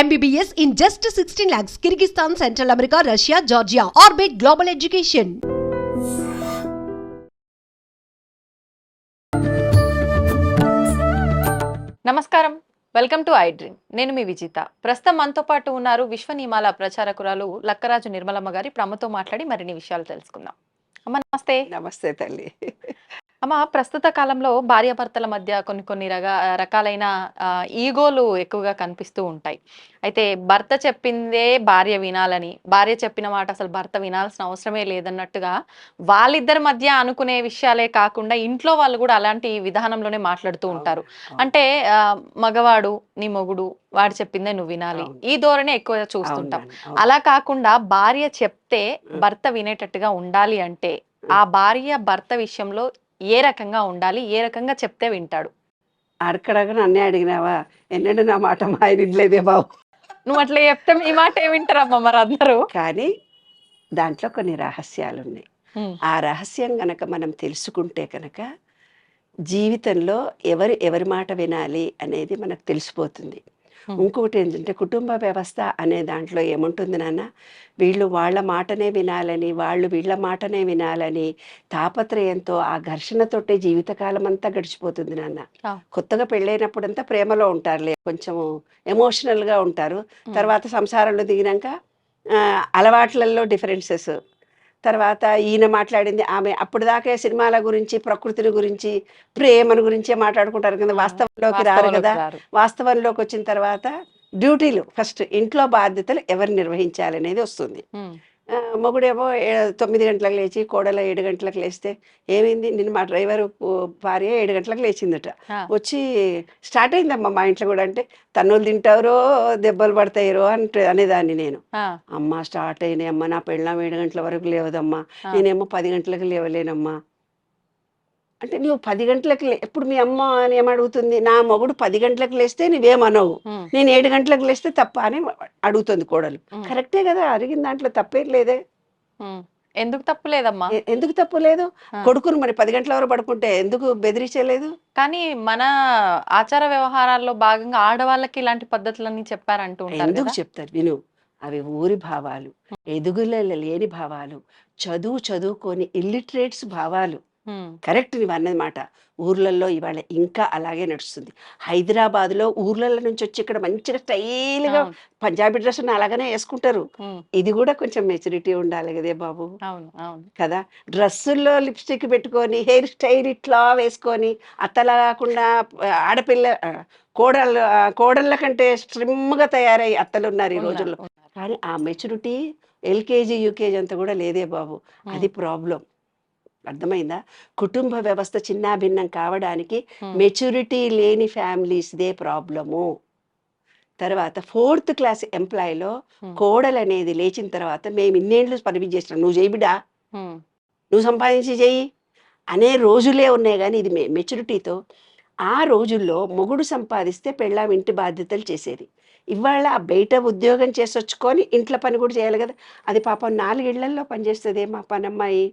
MBBS in just 16 lakhs, Kyrgyzstan, Central America, Russia, Georgia. Orbit Global Education. నమస్కారం. Welcome to I dream నేను మీ విజిత. ప్రస్తుతం మనతో పాటు ఉన్నారు విశ్వ నియమాల ప్రచారకురాలు లక్కరాజు నిర్మలమ్మ గారి. ప్రమ్మతో మాట్లాడి మరిన్ని విషయాలు తెలుసుకుందాం. అమ్మ నమస్తే. నమస్తే తల్లి. అమ్మ ప్రస్తుత కాలంలో భార్యాభర్తల మధ్య కొన్ని కొన్ని రగా రకాలైన ఈగోలు ఎక్కువగా కనిపిస్తూ ఉంటాయి. అయితే భర్త చెప్పిందే భార్య వినాలని భార్య చెప్పిన మాట అసలు భర్త వినాల్సిన అవసరమే లేదన్నట్టుగా వాళ్ళిద్దరి మధ్య అనుకునే విషయాలే కాకుండా ఇంట్లో వాళ్ళు కూడా అలాంటి విధానంలోనే మాట్లాడుతూ ఉంటారు. అంటే మగవాడు నీ మొగుడు వాడు చెప్పిందే నువ్వు వినాలి. ఈ ధోరణి ఎక్కువ చూస్తుంటాం. అలా కాకుండా భార్య చెప్తే భర్త వినేటట్టుగా ఉండాలి అంటే ఆ భార్య భర్త విషయంలో ఏ రకంగా ఉండాలి ఏ రకంగా చెప్తే వింటాడు. అక్కడక్కడ నన్నే అడిగినావా ఎన్నడూ నా మాట మా ఆయన వినలేదే బాబు. నువ్వు అట్లా చెప్తే మీ మాట ఏ వింటారమ్మా మరి అందరూ? కానీ దాంట్లో కొన్ని రహస్యాలు ఉన్నాయి ఆ రహస్యం గనక మనం తెలుసుకుంటే కనుక జీవితంలో ఎవరు ఎవరి మాట వినాలి అనేది మనకు తెలిసిపోతుంది. ఇంకొకటి ఏంటంటే కుటుంబ వ్యవస్థ అనే దాంట్లో ఏముంటుంది నాన్న? వీళ్ళు వాళ్ళ మాటనే వినాలని వాళ్ళు వీళ్ళ మాటనే వినాలని తాపత్రయంతో ఆ ఘర్షణతోటే జీవితకాలం అంతా గడిచిపోతుంది నాన్న. కొత్తగా పెళ్ళైనప్పుడంతా ప్రేమలో ఉంటారులే కొంచెం ఎమోషనల్గా ఉంటారు. తర్వాత సంసారంలో దిగినాక అలవాట్లలో డిఫరెన్సెస్. తర్వాత ఈయన మాట్లాడింది ఆమె అప్పుడు దాకా సినిమాల గురించి ప్రకృతిని గురించి ప్రేమను గురించే మాట్లాడుకుంటారు కదా. వాస్తవంలోకి రారు కదా. వాస్తవంలోకి వచ్చిన తర్వాత డ్యూటీలు ఫస్ట్ ఇంట్లో బాధ్యతలు ఎవరు నిర్వహించాలి అనేది వస్తుంది మొగుడేమో తొమ్మిది గంటలకు లేచి కోడల ఏడు గంటలకు లేస్తే ఏమైంది? నిన్న మా డ్రైవర్ భార్య ఏడు గంటలకు లేచిందట. వచ్చి స్టార్ట్ అయిందమ్మా మా ఇంట్లో కూడా అంటే తన్నులు తింటారో దెబ్బలు పడతాయిరో అంటే అనేదాన్ని నేను. అమ్మ స్టార్ట్ అయినాయి అమ్మ నా పెళ్ళం ఏడు గంటల వరకు లేవదమ్మా. నేనేమో పది గంటలకు లేవలేనమ్మా. అంటే నువ్వు పది గంటలకు ఎప్పుడు మీ అమ్మ అని ఏమడుగుతుంది నా మొగుడు పది గంటలకు లేస్తే నువ్వేమనవు. నేను ఏడు గంటలకు లేస్తే తప్ప అని అడుగుతుంది కోడలు. కరెక్టే కదా అడిగిన దాంట్లో తప్పేం లేదే. ఎందుకు తప్పు లేదమ్మా? ఎందుకు తప్పు లేదు. కొడుకును మరి పది గంటల వరకు పడుకుంటే ఎందుకు బెదిరించలేదు? కానీ మన ఆచార వ్యవహారాల్లో భాగంగా ఆడవాళ్ళకి ఇలాంటి పద్ధతులన్నీ చెప్పారంటూ ఉంటారు ఎందుకు చెప్తారు విను. అవి ఊరి భావాలు ఎదుగులలో లేని భావాలు చదువు చదువుకొని ఇల్లిటరేట్స్ భావాలు. కరెక్ట్ నువ్వు అన్నది మాట ఊర్లలో ఇవాళ ఇంకా అలాగే నడుస్తుంది. హైదరాబాద్లో ఊర్లలో నుంచి వచ్చి ఇక్కడ మంచిగా స్టైల్గా పంజాబీ డ్రెస్ అలాగనే వేసుకుంటారు ఇది కూడా కొంచెం మెచ్యూరిటీ ఉండాలి కదే బాబు. కదా? డ్రెస్సుల్లో లిప్స్టిక్ పెట్టుకొని హెయిర్ స్టైల్ ఇట్లా వేసుకొని అత్తలా కాకుండా ఆడపిల్ల కోడళ్ళ కోడళ్ళ కంటే స్ట్రిమ్గా తయారై అత్తలు ఉన్నారు ఈ రోజుల్లో. కానీ ఆ మెచ్యూరిటీ ఎల్కేజీ యూకేజీ అంతా కూడా లేదే బాబు. అది ప్రాబ్లం అర్థమైందా? కుటుంబ వ్యవస్థ చిన్నాభిన్నం కావడానికి మెచ్యూరిటీ లేని ఫ్యామిలీస్దే ప్రాబ్లము. తర్వాత ఫోర్త్ క్లాస్ ఎంప్లాయీలో కోడలు అనేది లేచిన తర్వాత మేము ఇన్నేళ్ళు పర్మిట్ చేస్తున్నాం నువ్వు చేయి బిడ్డా. ఉమ్, నువ్వు సంపాదించి చెయ్యి అనే రోజులే ఉన్నాయి కానీ ఇది మెచ్యూరిటీతో ఆ రోజుల్లో మొగుడు సంపాదిస్తే పెళ్ళాం ఇంటి బాధ్యతలు చేసేది. ఇవాళ బయట ఉద్యోగం చేసొచ్చుకొని ఇంట్లో పని కూడా చేయాలి కదా. అది పాపం నాలుగిళ్ళల్లో పనిచేస్తుంది. మా పనమ్మాయి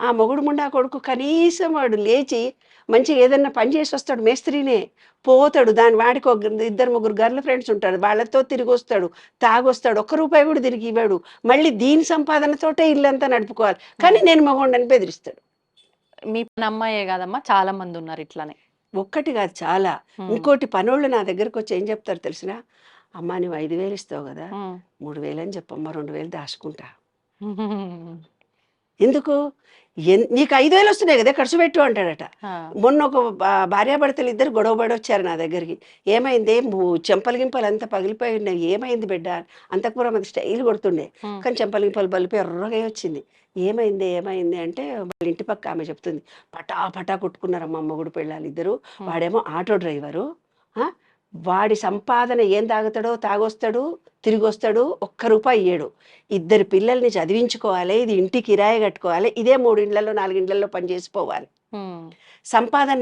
ఆ మొగుడు ముండా కొడుకు కనీసం వాడు లేచి మంచిగా ఏదన్నా పని చేసి వస్తాడు మేస్త్రీనే. పోతాడు దాని వాడికి ఒక ఇద్దరు ముగ్గురు గర్ల్ ఫ్రెండ్స్ ఉంటాడు వాళ్ళతో తిరిగి వస్తాడు తాగొస్తాడు. ఒక్క రూపాయి కూడా తిరిగి ఇవ్వడు. మళ్ళీ దీని సంపాదనతోటే ఇల్లంతా నడుపుకోవాలి. కానీ నేను మగోండని బెదిరిస్తాడు. మీ పని అమ్మాయే కాదమ్మా. చాలా మంది ఉన్నారు ఇట్లానే. ఒక్కటి కాదు చాలా. ఇంకోటి పనోళ్ళు నా దగ్గరకు వచ్చి ఏం చెప్తారు తెలిసిన? అమ్మా నువ్వు ఐదు వేలు ఇస్తావు కదా మూడు వేలు అని చెప్పమ్మా రెండు వేలు దాచుకుంటా. ఎందుకు? నీకు ఐదు వేలు వస్తున్నాయి కదా ఖర్చు పెట్టు అంటాడట. మొన్న ఒక భార్యాభర్తలు ఇద్దరు గొడవ పడి వచ్చారు నా దగ్గరికి. ఏమైంది? చెంపలు గింపలు అంతా పగిలిపోయి ఉన్నాయి. ఏమైంది బిడ్డ? అంతకుపురం అది స్టైల్ కొడుతుండే. కానీ చెంపలు గింపలు బలిపోయి ఎర్రగా వచ్చింది ఏమైంది? ఏమైంది అంటే వాళ్ళ ఇంటి పక్క ఆమె చెప్తుంది. పటా పటా కొట్టుకున్నారమ్మ మొగుడు పెళ్ళాలి ఇద్దరు. వాడేమో ఆటో డ్రైవరు? వాడి సంపాదన ఏం తాగుతాడో తాగొస్తాడు తిరిగి వస్తాడు ఒక్క రూపాయి ఇయ్యడు. ఇద్దరు పిల్లల్ని చదివించుకోవాలి ఇది ఇంటి కిరాయి కట్టుకోవాలి ఇదే మూడు ఇండ్లలో నాలుగు ఇండ్లలో పనిచేసిపోవాలి సంపాదన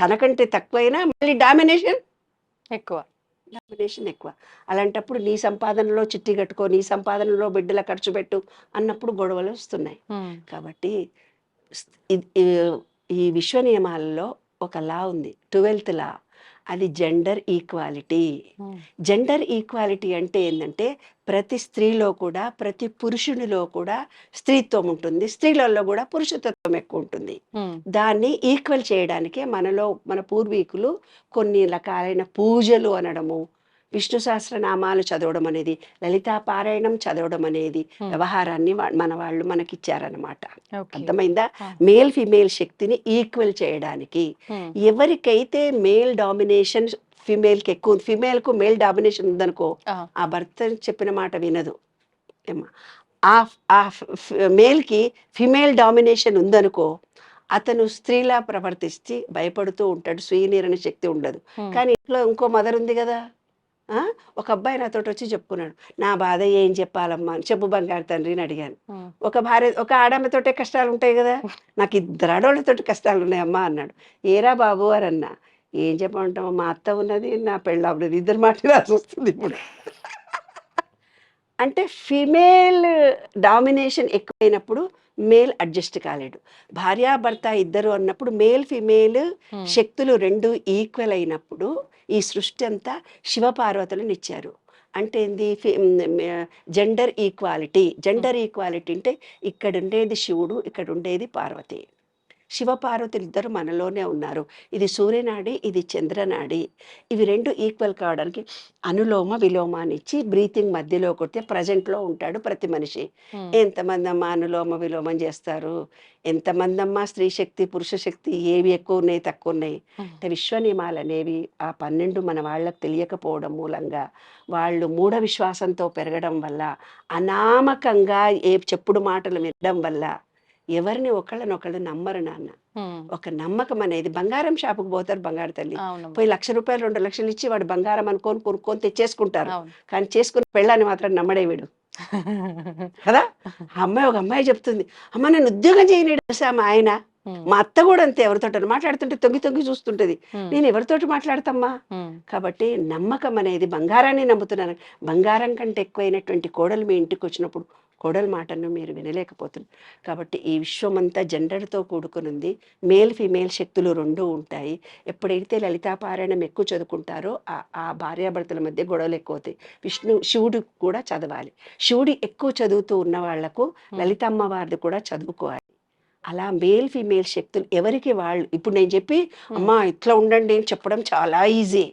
తనకంటే తక్కువైనా మళ్ళీ డామినేషన్? ఎక్కువ. డామినేషన్ ఎక్కువ. అలాంటప్పుడు నీ సంపాదనలో చిట్టి కట్టుకో నీ సంపాదనలో బిడ్డల ఖర్చు పెట్టు అన్నప్పుడు గొడవలు వస్తున్నాయి. కాబట్టి ఈ విశ్వ నియమాలలో ఒక లా ఉంది. ట్వెల్త్ లా అది జెండర్ ఈక్వాలిటీ జెండర్ ఈక్వాలిటీ అంటే ఏంటంటే ప్రతి స్త్రీలో కూడా ప్రతి పురుషునిలో కూడా స్త్రీత్వం ఉంటుంది. స్త్రీలలో కూడా పురుషతత్వం ఎక్కువ ఉంటుంది. ఉమ్, దాన్ని ఈక్వల్ చేయడానికే మనలో మన పూర్వీకులు కొన్ని రకాలైన పూజలు అనడము విష్ణు సహస్రనామాలు చదవడం అనేది లలితా పారాయణం చదవడం అనేది. వ్యవహారాన్ని మన వాళ్ళు మనకిచ్చారనమాట. అర్థమైందా. మేల్ ఫిమేల్ శక్తిని ఈక్వల్ చేయడానికి ఎవరికైతే మేల్ డామినేషన్ ఫిమేల్కి ఎక్కువ ఫిమేల్కు మేల్ డామినేషన్ ఉందనుకో ఆ, భర్త చెప్పిన మాట వినదు ఆ ఆ మేల్కి ఫిమేల్ డామినేషన్ ఉందనుకో అతను స్త్రీలా ప్రవర్తిస్తే భయపడుతూ ఉంటాడు స్వీయ శక్తి ఉండదు కానీ ఇంట్లో ఇంకో మదర్ ఉంది కదా? ఒక అబ్బాయి నాతో వచ్చి చెప్పుకున్నాడు. నా బాధ ఏం చెప్పాలమ్మా? అని. చెప్పు బంగారు తండ్రిని అడిగాను. ఉమ్, ఒక భార్య ఒక ఆడమ్మతోటే కష్టాలు ఉంటాయి కదా. నాకు ఇద్దరు ఆడవాళ్ళతోటి కష్టాలు ఉన్నాయమ్మా అన్నాడు. ఏరా బాబు అని అన్నా. ఏం చెప్పమంటావు? మా అత్త ఉన్నది నా పెళ్ళ ఉన్నది ఇద్దరు మాట్లాడాల్సి వస్తుంది ఇప్పుడు. అంటే ఫిమేల్ డామినేషన్ ఎక్కువైనప్పుడు మేల్ అడ్జస్ట్ కాలేడు. భార్యాభర్త ఇద్దరు అన్నప్పుడు మేల్ ఫిమేల్ శక్తులు రెండు ఈక్వల్ అయినప్పుడు ఈ సృష్టి అంతా శివపార్వతులను ఇచ్చారు. అంటే ఏంది? Gender equality. జెండర్ ఈక్వాలిటీ అంటే ఇక్కడ ఉండేది శివుడు ఇక్కడ ఉండేది పార్వతి. శివపార్వతులు ఇద్దరు మనలోనే ఉన్నారు. ఇది సూర్యనాడి ఇది చంద్రనాడి. ఇవి రెండు ఈక్వల్ కావడానికి అనులోమ విలోమ అని ఇచ్చి బ్రీతింగ్ మధ్యలో కొడితే ప్రజెంట్లో ఉంటాడు ప్రతి మనిషి. ఎంతమంది అమ్మా అనులోమ విలోమం చేస్తారు? ఎంతమంది అమ్మా స్త్రీ శక్తి పురుష శక్తి ఏవి ఎక్కువ ఉన్నాయి తక్కువ ఉన్నాయి అంటే విశ్వ నియమాలు అనేవి ఆ పన్నెండు మన వాళ్ళకి తెలియకపోవడం మూలంగా వాళ్ళు మూఢ విశ్వాసంతో పెరగడం వల్ల అనామకంగా ఏ చెప్పుడు మాటలు వినడం వల్ల ఎవరిని ఒకళ్ళనొకళ్ళు నమ్మరు నాన్న. ఒక నమ్మకం అనేది బంగారం షాపుకు పోతారు బంగారు తల్లి. పోయి లక్ష రూపాయలు రెండు లక్షలు ఇచ్చి వాడు బంగారం అనుకొని కొనుక్కొని తెచ్చేసుకుంటారు. కానీ చేసుకున్న పెళ్ళాన్ని మాత్రం నమ్మడే వీడు. కదా? అమ్మాయి ఒక అమ్మాయి చెప్తుంది అమ్మ నేను ఉద్యోగం చేయలేడు తెలుసా మా ఆయన? మా అత్త కూడా అంతే ఎవరితో మాట్లాడుతుంటే తొంగి తొంగి చూస్తుంటది. నేను ఎవరితోటి మాట్లాడతామ్మా? కాబట్టి నమ్మకం అనేది బంగారాన్ని నమ్ముతున్నాను. బంగారం కంటే ఎక్కువైనటువంటి కోడలు మీ ఇంటికి వచ్చినప్పుడు కోడల మాటను మీరు వినలేకపోతున్నారు కాబట్టి ఈ విశ్వం అంతా జెండర్తో కూడుకుని ఉంది మేల్ ఫిమేల్ శక్తులు రెండు ఉంటాయి. ఎప్పుడైతే లలితాపారాయణం ఎక్కువ చదువుకుంటారో ఆ ఆ భార్యాభర్తల మధ్య గొడవలు ఎక్కువ అవుతాయి విష్ణు శివుడు కూడా చదవాలి. శివుడు ఎక్కువ చదువుతూ ఉన్న వాళ్ళకు లలితమ్మ వారిది కూడా చదువుకోవాలి. అలా మేల్ ఫిమేల్ శక్తులు ఎవరికి వాళ్ళు? ఇప్పుడు నేను చెప్పి అమ్మా ఇట్లా ఉండండి అని చెప్పడం చాలా ఈజీ.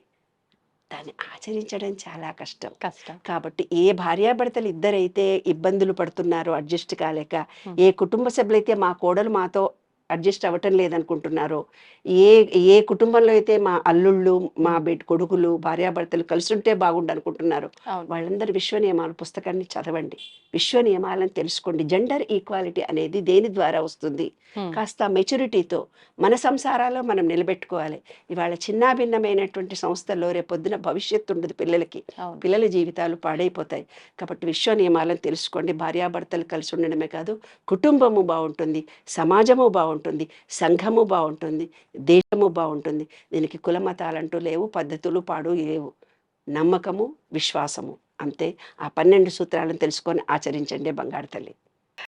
దాన్ని ఆచరించడం చాలా కష్టం కష్టం కాబట్టి ఏ భార్యాభర్తలు ఇద్దరైతే ఇబ్బందులు పడుతున్నారో అడ్జస్ట్ కాలేక. ఏ కుటుంబ సభ్యులైతే మా కోడలు మాతో అడ్జస్ట్ అవ్వటం లేదనుకుంటున్నారో ఏ ఏ కుటుంబంలో అయితే మా అల్లుళ్ళు మా బిడ్ కొడుకులు భార్యాభర్తలు కలిసి ఉంటే బాగుండు అనుకుంటున్నారు వాళ్ళందరూ విశ్వ నియమాలు పుస్తకాన్ని చదవండి. విశ్వ నియమాలను తెలుసుకోండి. జెండర్ ఈక్వాలిటీ అనేది దేని ద్వారా వస్తుంది? కాస్త మెచ్యూరిటీతో మన సంసారాల్లో మనం నిలబెట్టుకోవాలి. ఇవాళ చిన్నాభిన్నమైనటువంటి సంస్థల్లో రేపొద్దున భవిష్యత్తు ఉండదు పిల్లలకి. పిల్లల జీవితాలు పాడైపోతాయి. కాబట్టి విశ్వ నియమాలను తెలుసుకోండి. భార్యాభర్తలు కలిసి ఉండడమే కాదు కుటుంబము బాగుంటుంది సమాజము బాగుంటుంది. సంఘము బాగుంటుంది. దేశము బాగుంటుంది. దీనికి కుల మతాలంటూ లేవు పద్ధతులు పాడు లేవు. నమ్మకము విశ్వాసము. అంతే. ఆ పన్నెండు సూత్రాలను తెలుసుకొని ఆచరించండి బంగారు తల్లి.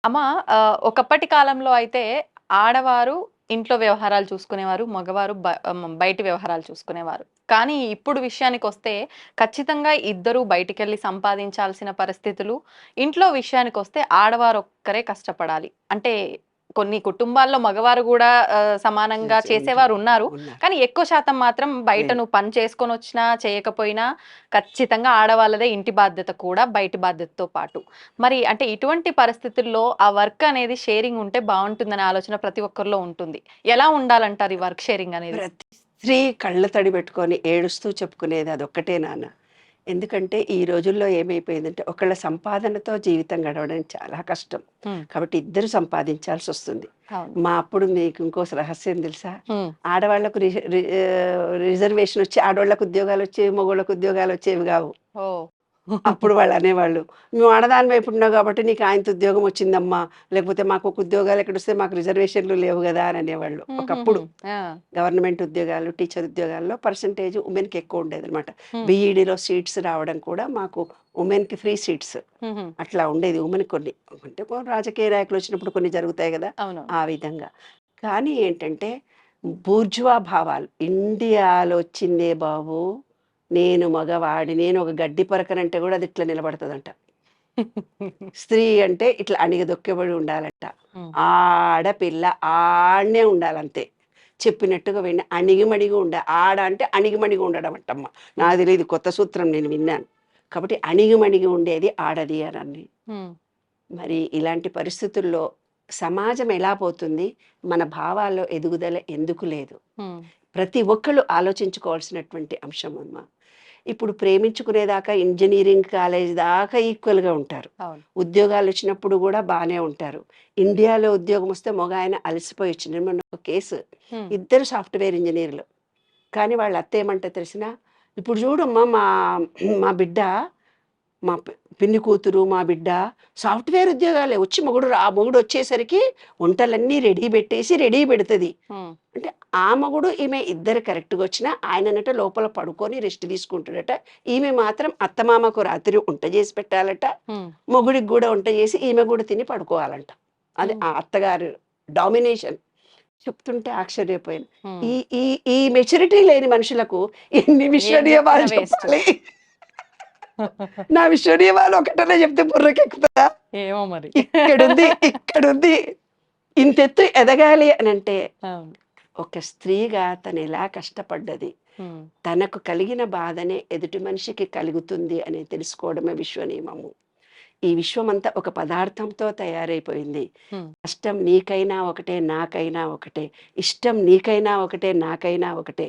అమ్మ ఒకప్పటి కాలంలో అయితే ఆడవారు ఇంట్లో వ్యవహారాలు చూసుకునేవారు మగవారు బ- బయటి వ్యవహారాలు చూసుకునేవారు. కానీ ఇప్పుడు విషయానికి వస్తే ఖచ్చితంగా ఇద్దరు బయటికెళ్ళి సంపాదించాల్సిన పరిస్థితులు ఇంట్లో విషయానికి వస్తే ఆడవారు ఒక్కరే కష్టపడాలి. అంటే కొన్ని కుటుంబాల్లో మగవారు కూడా సమానంగా చేసే చేసేవారు ఉన్నారు. కానీ ఎక్కువ శాతం మాత్రం బయట. నువ్వు పని చేసుకొని వచ్చినా చేయకపోయినా ఖచ్చితంగా ఆడవాళ్ళదే ఇంటి బాధ్యత కూడా బయటి బాధ్యతతో పాటు. మరి అంటే ఇటువంటి పరిస్థితుల్లో ఆ వర్క్ అనేది షేరింగ్ ఉంటే బాగుంటుందనే ఆలోచన ప్రతి ఒక్కరిలో ఉంటుంది. ఎలా ఉండాలంటారు ఈ వర్క్ షేరింగ్ అనేది? స్త్రీ కళ్ళ తడి పెట్టుకొని ఏడుస్తూ చెప్పుకునేది అదొక్కటే నాన్న. ఎందుకంటే ఈ రోజుల్లో ఏమైపోయిందంటే ఒకళ్ళ సంపాదనతో జీవితం గడవడం చాలా కష్టం. కాబట్టి ఇద్దరు సంపాదించాల్సి వస్తుంది. మా అప్పుడు మీకు ఇంకో రహస్యం తెలుసా? ఆడవాళ్ళకు రిజర్వేషన్ వచ్చి ఆడవాళ్ళకు ఉద్యోగాలు వచ్చేవి మగవాళ్ళకు ఉద్యోగాలు వచ్చేవి కావు. అప్పుడు వాళ్ళు అనేవాళ్ళు నువ్వు ఆడదాని వైపు ఉన్నావు కాబట్టి నీకు ఆయనతో ఉద్యోగం వచ్చిందమ్మా లేకపోతే మాకు ఒక ఉద్యోగాలు ఎక్కడ వస్తే మాకు రిజర్వేషన్లు లేవు కదా అని అనేవాళ్ళు. ఒకప్పుడు గవర్నమెంట్ ఉద్యోగాలు టీచర్ ఉద్యోగాల్లో పర్సంటేజ్ ఉమెన్కి ఎక్కువ ఉండేది అనమాట. బీఈడీలో సీట్స్ రావడం కూడా మాకు ఉమెన్కి ఫ్రీ సీట్స్. అట్లా ఉండేది ఉమెన్ కొన్ని. అంటే రాజకీయ నాయకులు వచ్చినప్పుడు కొన్ని జరుగుతాయి కదా ఆ విధంగా. కానీ ఏంటంటే బూర్జువా భావాలు. ఇండియాలో వచ్చిందే బాబు నేను మగవాడి నేను ఒక గడ్డి పరకనంటే కూడా అది ఇట్లా నిలబడుతుందంట. స్త్రీ అంటే ఇట్లా అణిగదొక్కబడి ఉండాలంట. ఉమ్. ఆడపిల్ల ఆడనే ఉండాలంతే. చెప్పినట్టుగా విన్న అణిగిమణిగి ఉండ ఆడ అంటే అణిగిమణిగి ఉండడం అంటమ్మ నాకు తెలియదు కొత్త సూత్రం నేను విన్నాను. కాబట్టి అణిగిమణిగి ఉండేది ఆడది అని. మరి ఇలాంటి పరిస్థితుల్లో సమాజం ఎలా పోతుంది? మన భావాల్లో ఎదుగుదల ఎందుకు లేదు. ప్రతి ఒక్కళ్ళు ఆలోచించుకోవాల్సినటువంటి అంశం అమ్మ. ఇప్పుడు ప్రేమించుకునేదాకా ఇంజనీరింగ్ కాలేజ్ దాకా ఈక్వల్గా ఉంటారు. ఉద్యోగాలు వచ్చినప్పుడు కూడా బాగానే ఉంటారు. ఇండియాలో ఉద్యోగం వస్తే మగ ఆయన అలసిపోయి వచ్చింది మొన్న ఒక కేసు. ఇద్దరు సాఫ్ట్వేర్ ఇంజనీర్లు. కానీ వాళ్ళ అత్త ఏమంటే తెలిసిన ఇప్పుడు చూడమ్మా మా మా బిడ్డ మా పిన్ని కూతురు మా బిడ్డ సాఫ్ట్వేర్ ఉద్యోగాలే వచ్చి మొగుడు ఆ మొగుడు వచ్చేసరికి వంటలన్నీ రెడీ పెట్టేసి రెడీ పెడుతుంది. అంటే ఆ మగుడు ఈమె ఇద్దరు కరెక్ట్గా వచ్చినా ఆయననట లోపల పడుకొని రెస్ట్ తీసుకుంటాడట ఈమె మాత్రం అత్తమామకు రాత్రి వంట చేసి పెట్టాలట. మొగుడికి కూడా వంట చేసి ఈమె కూడా తిని పడుకోవాలంట అది. ఆ అత్తగారు డామినేషన్ చెప్తుంటే ఆశ్చర్యపోయాను ఉమ్. ఈ ఈ ఈ మెచ్యూరిటీ లేని మనుషులకు ఎన్ని. చెప్పాలి నా విశ్వనీయమాలు ఒకటనే చెప్తే బుర్రకెక్కుతుందా? ఏమో మరి. ఇక్కడుంది ఇక్కడుంది. ఇంతెత్తు ఎదగాలి అని అంటే ఒక స్త్రీగా తను ఎలా కష్టపడ్డది. తనకు కలిగిన బాధనే ఎదుటి మనిషికి కలుగుతుంది అని తెలుసుకోవడమే విశ్వనియమము. ఈ విశ్వమంతా ఒక పదార్థంతో తయారైపోయింది. కష్టం నీకైనా ఒకటే నాకైనా ఒకటే. ఇష్టం నీకైనా ఒకటే నాకైనా ఒకటే.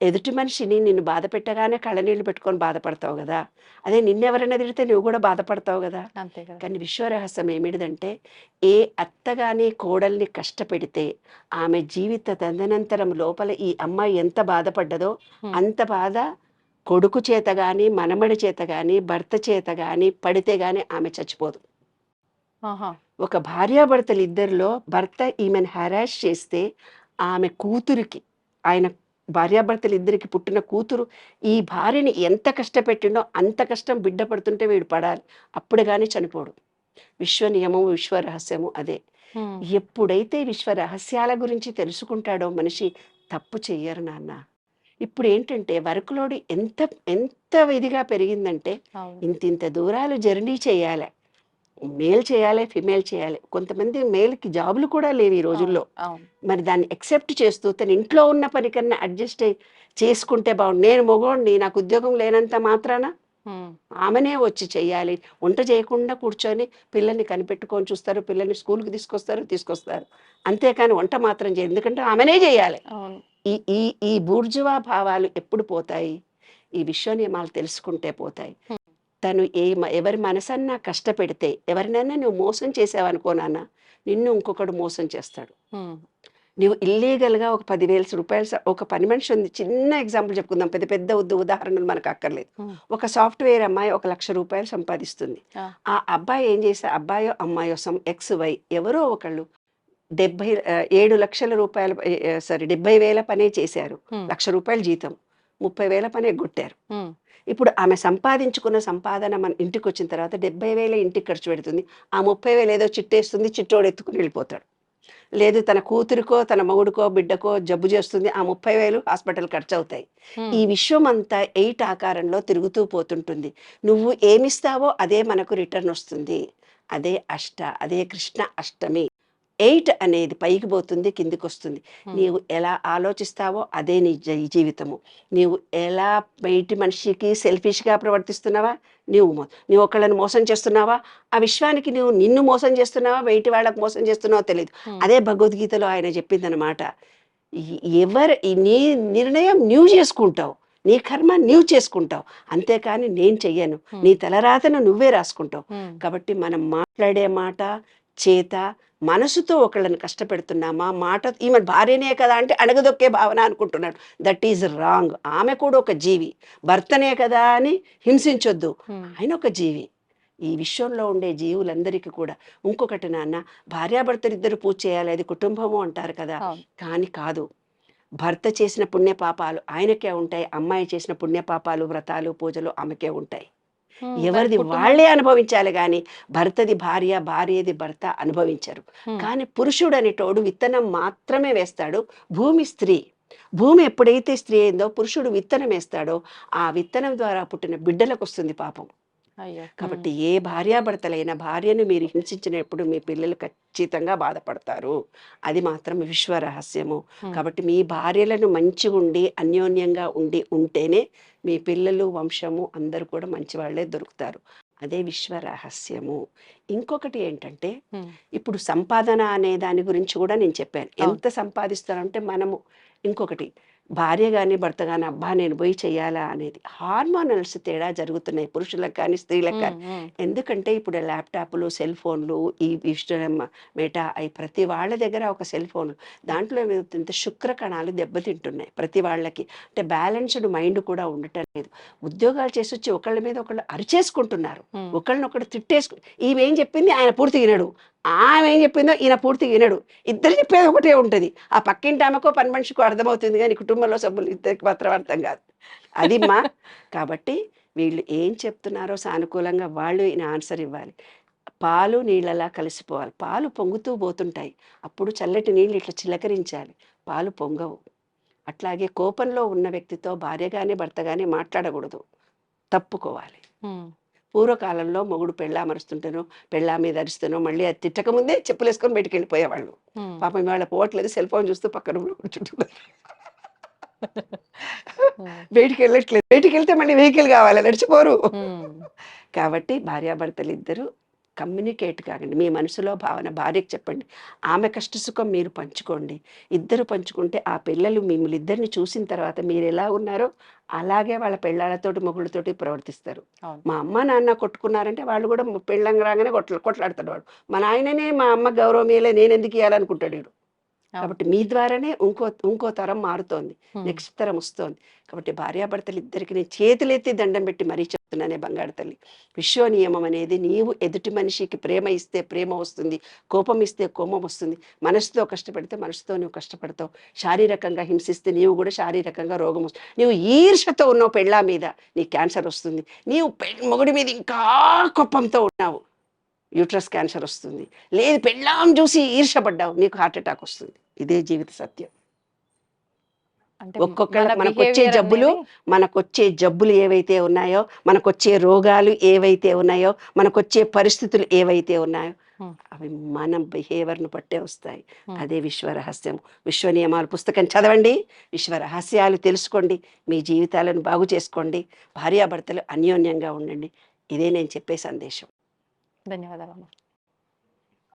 ఎదుటి మనిషిని నిన్ను బాధ పెట్టగానే కళ్ళనీళ్ళు పెట్టుకొని బాధపడతావు కదా. అదే నిన్నెవరైనా తిడితే నువ్వు కూడా బాధపడతావు కదా. కానీ విశ్వరహస్యం ఏమిటిదంటే ఏ అత్తగాని కోడల్ని కష్టపెడితే ఆమె జీవిత తదనంతరం లోపల ఈ అమ్మాయి ఎంత బాధపడ్డదో. అంత బాధ కొడుకు చేత గాని మనమడి చేత గాని భర్త చేత గాని పడితే గాని ఆమె చచ్చిపోదు. ఒక భార్యాభర్తలు ఇద్దరిలో భర్త ఈమెను హరాష్ చేస్తే ఆమె కూతురికి ఆయన భార్యాభర్తలు ఇద్దరికి పుట్టిన కూతురు ఈ భార్యని ఎంత కష్టపెట్టిండో అంత కష్టం బిడ్డ పడుతుంటే వీడు పడాలి. అప్పుడు కానీ చనిపోడు. విశ్వ నియమము విశ్వ రహస్యము అదే. ఎప్పుడైతే విశ్వ రహస్యాల గురించి తెలుసుకుంటాడో మనిషి తప్పు చెయ్యరు నాన్న. ఇప్పుడు ఏంటంటే వర్క్ లోడ్ ఎంత ఎంత ఇదిగా పెరిగిందంటే ఇంత ఇంత దూరాలు జర్నీ చేయాలి. మేల్ చేయాలి ఫిమేల్ చేయాలి. కొంతమంది మేల్కి జాబులు కూడా లేవు ఈ రోజుల్లో. మరి దాన్ని ఎక్సెప్ట్ చేస్తూ తన ఇంట్లో ఉన్న పని కన్నా అడ్జస్ట్ అయ్యి చేసుకుంటే బాగుండు నేను మొగోడిని నాకు ఉద్యోగం లేనంత మాత్రాన. ఆమెనే వచ్చి చెయ్యాలి వంట చేయకుండా కూర్చొని పిల్లల్ని కనిపెట్టుకొని చూస్తారు పిల్లల్ని స్కూల్కి తీసుకొస్తారు తీసుకొస్తారు. అంతేకాని వంట మాత్రం చేయదు ఎందుకంటే ఆమెనే చేయాలి. ఈ ఈ ఈ బూర్జువా భావాలు ఎప్పుడు పోతాయి ఈ విశ్వ నియమాలు తెలుసుకుంటే పోతాయి. తను ఏ ఎవరి మనసన్నా కష్టపెడితే ఎవరినైనా నువ్వు మోసం చేసావనుకో నాన్న నిన్ను ఇంకొకడు మోసం చేస్తాడు. నువ్వు ఇల్లీగల్గా ఒక పదివేల రూపాయలు స- ఒక పని మనిషి ఉంది చిన్న ఎగ్జాంపుల్ చెప్పుకుందాం పెద్ద పెద్ద ఉద్ద ఉదాహరణలు మనకు అక్కర్లేదు. ఒక సాఫ్ట్వేర్ అమ్మాయి ఒక లక్ష రూపాయలు సంపాదిస్తుంది. ఆ అబ్బాయి ఏం చేస్తే అబ్బాయో అమ్మాయో సమ్ ఎక్స్ వై ఎవరో ఒకళ్ళు డెబ్బై ఏడు లక్షల రూపాయలు సారీ డెబ్బై వేల పనే చేశారు. లక్ష రూపాయల జీతం. ముప్పై వేల పని ఎగ్గొట్టారు ఉమ్. ఇప్పుడు ఆమె సంపాదించుకున్న సంపాదన మన ఇంటికి వచ్చిన తర్వాత డెబ్బై వేల ఇంటికి ఖర్చు పెడుతుంది. ఆ ముప్పై వేలు ఏదో చిట్టేస్తుంది చిట్టోడు ఎత్తుకుని వెళ్ళిపోతాడు. లేదు తన కూతురికో తన మొగుడికో బిడ్డకో జబ్బు చేస్తుంది ఆ ముప్పై వేలు హాస్పిటల్ ఖర్చు అవుతాయి. ఈ విశ్వం అంతా ఎయిట్ ఆకారంలో తిరుగుతూ పోతుంటుంది. నువ్వు ఏమిస్తావో అదే మనకు రిటర్న్ వస్తుంది. అదే అష్ట అదే కృష్ణ అష్టమి. ఎయిట్ అనేది పైకి పోతుంది కిందికి వస్తుంది. నీవు ఎలా ఆలోచిస్తావో అదే నీ జీ- జీవితము. నీవు ఎలా బయటి మనిషికి సెల్ఫిష్గా ప్రవర్తిస్తున్నావా? నీవు మో- నీవు ఒకళ్ళని మోసం చేస్తున్నావా? ఆ విశ్వానికి నువ్వు నిన్ను మోసం చేస్తున్నావా? బయటి వాళ్ళకు మోసం చేస్తున్నావో తెలియదు. అదే భగవద్గీతలో ఆయన చెప్పిందనమాట ఎవరు నీ నిర్ణయం నీవు చేసుకుంటావు. నీ కర్మ నీవు చేసుకుంటావు. అంతేకాని నేను చెయ్యను. నీ తలరాతను నువ్వే రాసుకుంటావు. కాబట్టి మనం మాట్లాడే మాట చేత మనసుతో ఒకళ్ళని కష్టపెడుతున్నామా? మాట ఈమె భార్యనే కదా అంటే అణగదొక్కే భావన అనుకుంటున్నాడు. దట్ ఈజ్ రాంగ్ ఆమె కూడా ఒక జీవి. భర్తనే కదా అని హింసించొద్దు. ఆయన ఒక జీవి. ఈ విశ్వంలో ఉండే జీవులందరికీ కూడా. ఇంకొకటి నాన్న భార్యాభర్తలు ఇద్దరు పూజ చేయాలి. అది కుటుంబము అంటారు కదా. కానీ కాదు. భర్త చేసిన పుణ్యపాపాలు ఆయనకే ఉంటాయి. అమ్మాయి చేసిన పుణ్యపాపాలు వ్రతాలు పూజలు ఆమెకే ఉంటాయి. ఎవరిది వాళ్ళే అనుభవించాలి కానీ భర్తది భార్య భార్యది భర్త అనుభవించరు. కానీ పురుషుడు అనేటోడు విత్తనం మాత్రమే వేస్తాడు. భూమి స్త్రీ. భూమి ఎప్పుడైతే స్త్రీ అయిందో పురుషుడు విత్తనం వేస్తాడో ఆ విత్తనం ద్వారా పుట్టిన బిడ్డలకు వస్తుంది పాపం. కాబట్టి ఏ భార్యాభర్తలైన భార్యను మీరు హింసించినప్పుడు మీ పిల్లలు ఖచ్చితంగా బాధపడతారు. అది మాత్రం విశ్వ రహస్యము. కాబట్టి మీ భార్యలను మంచిగా ఉండి అన్యోన్యంగా ఉండి ఉంటేనే మీ పిల్లలు వంశము అందరూ కూడా మంచి వాళ్ళే దొరుకుతారు. అదే విశ్వ రహస్యము. ఇంకొకటి ఏంటంటే. ఇప్పుడు సంపాదన అనే దాని గురించి కూడా నేను చెప్పాను. ఎంత సంపాదిస్తారంటే మనము ఇంకొకటి భార్య కానీ భర్త కానీ అబ్బా నేను పోయి చెయ్యాలా అనేది హార్మోనల్స్ తేడా జరుగుతున్నాయి పురుషులకు కానీ స్త్రీలకు కానీ. ఎందుకంటే ఇప్పుడు ల్యాప్టాప్లు సెల్ ఫోన్లు ఈ మెటా అవి ప్రతి వాళ్ళ దగ్గర ఒక సెల్ ఫోన్. దాంట్లో ఏమవుతుందంటే శుక్ర కణాలు దెబ్బతింటున్నాయి ప్రతి వాళ్ళకి. అంటే బ్యాలెన్స్డ్ మైండ్ కూడా ఉండటం లేదు. ఉద్యోగాలు చేసి వచ్చి ఒకళ్ళ మీద ఒకళ్ళు అరిచేసుకుంటున్నారు. ఉమ్. ఒకళ్ళనొకడు తిట్టేసుకు ఈమెం చెప్పింది? ఆయన పూర్తి వినడు. ఆమె ఏం చెప్పిందో ఈయన పూర్తి వినడు. ఇద్దరు చెప్పేది ఒకటే ఉంటుంది. ఆ పక్కింటి ఆమెకో పని మనిషికో అర్థమవుతుంది కానీ కుటుంబంలో సభ్యులు ఇద్దరికి మాత్రం అర్థం కాదు. అది మా కాబట్టి వీళ్ళు ఏం చెప్తున్నారో సానుకూలంగా వాళ్ళు ఈయన ఆన్సర్ ఇవ్వాలి. పాలు నీళ్ళలా కలిసిపోవాలి. పాలు పొంగుతూ పోతుంటాయి. అప్పుడు చల్లటి నీళ్ళు ఇట్లా చిలకరించాలి. పాలు పొంగవు. అట్లాగే కోపంలో ఉన్న వ్యక్తితో భార్య కానీ భర్త కానీ మాట్లాడకూడదు. తప్పుకోవాలి. పూర్వకాలంలో మొగుడు పెళ్ళా మరుస్తుంటాను పెళ్ళా మీద అరుస్తాను మళ్ళీ అది తిట్టక ముందే చెప్పులు వేసుకొని బయటికి వెళ్ళిపోయేవాళ్ళు. పాపం ఇవాళ పోవట్లేదు సెల్ ఫోన్ చూస్తూ పక్క రూమ్లో కూర్చుంటున్నారు. బయటికి వెళ్ళట్లేదు బయటికి వెళ్తే మళ్ళీ వెహికల్ కావాలి నడిచిపోరు. కాబట్టి భార్యాభర్తలు ఇద్దరు కమ్యూనికేట్ కాకండి. మీ మనసులో భావన భార్యకి చెప్పండి. ఆమె కష్ట సుఖం మీరు పంచుకోండి. ఇద్దరు పంచుకుంటే ఆ పిల్లలు మిమ్మల్ని ఇద్దరిని చూసిన తర్వాత మీరు ఎలా ఉన్నారో అలాగే వాళ్ళ పెళ్ళాళ్ళతోటి మొగుళ్ళతోటి ప్రవర్తిస్తారు. మా అమ్మ నాన్న కొట్టుకున్నారంటే వాళ్ళు కూడా పెళ్ళం రాగానే కొట్ల కొట్లాడతాడు వాడు మా నాయననే మా అమ్మ గౌరవం ఇయ్యలే నేను ఎందుకు ఇవ్వాలనుకుంటాడు వీడు కాబట్టి మీ ద్వారానే ఇంకో ఇంకో తరం మారుతోంది. నెక్స్ట్ తరం వస్తోంది. కాబట్టి భార్యాభర్తలు ఇద్దరికి నేను చేతులెత్తి దండం పెట్టి మరీ చెప్తున్నానే బంగారు తల్లి. విశ్వ నియమం అనేది నీవు ఎదుటి మనిషికి ప్రేమ ఇస్తే ప్రేమ వస్తుంది కోపం ఇస్తే కోపం వస్తుంది. మనసుతో కష్టపడితే మనసుతో నువ్వు కష్టపడతావు. శారీరకంగా హింసిస్తే నీవు కూడా శారీరకంగా రోగం వస్తుంది. నీవు ఈర్షతో ఉన్నావు పెళ్ళా మీద నీ క్యాన్సర్ వస్తుంది. నీవు మొగుడి మీద ఇంకా కోపంతో ఉన్నావు యూట్రస్ క్యాన్సర్ వస్తుంది. లేదు పెళ్ళాం చూసి ఈర్షపడ్డావు నీకు హార్ట్ అటాక్ వస్తుంది. ఇదే జీవిత సత్యం. అంటే ఒక్కొక్కళ్ళ మన మనకు వచ్చే జబ్బులు అనేది- మనకొచ్చే జబ్బులు ఏవైతే ఉన్నాయో మనకొచ్చే రోగాలు ఏవైతే ఉన్నాయో మనకొచ్చే పరిస్థితులు ఏవైతే ఉన్నాయో. అవి మన బిహేవియర్ను బట్టే వస్తాయి. అదే విశ్వ రహస్యం విశ్వ నియమాలు పుస్తకం చదవండి విశ్వ రహస్యాలు తెలుసుకోండి మీ జీవితాలను బాగు చేసుకోండి భార్యాభర్తలు అన్యోన్యంగా ఉండండి ఇదే నేను చెప్పే సందేశం ధన్యవాదాలు.